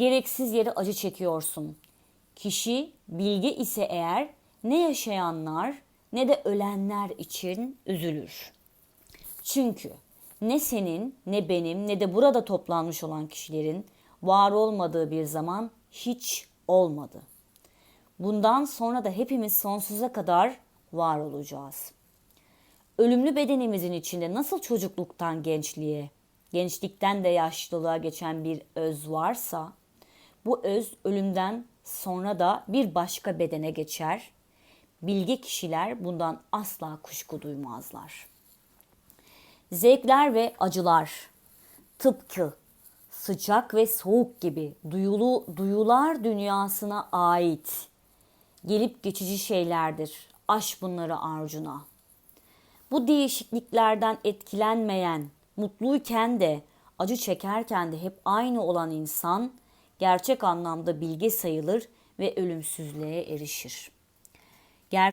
Gereksiz yere acı çekiyorsun. Kişi bilge ise eğer ne yaşayanlar ne de ölenler için üzülür. Çünkü ne senin ne benim ne de burada toplanmış olan kişilerin var olmadığı bir zaman hiç olmadı. Bundan sonra da hepimiz sonsuza kadar var olacağız. Ölümlü bedenimizin içinde nasıl çocukluktan gençliğe, gençlikten de yaşlılığa geçen bir öz varsa, bu öz ölümden sonra da bir başka bedene geçer. Bilge kişiler bundan asla kuşku duymazlar. Zevkler ve acılar tıpkı sıcak ve soğuk gibi duyulu, duyular dünyasına ait gelip geçici şeylerdir. Aş bunları arcuna. Bu değişikliklerden etkilenmeyen, mutluyken de acı çekerken de hep aynı olan insan gerçek anlamda bilge sayılır ve ölümsüzlüğe erişir. Ger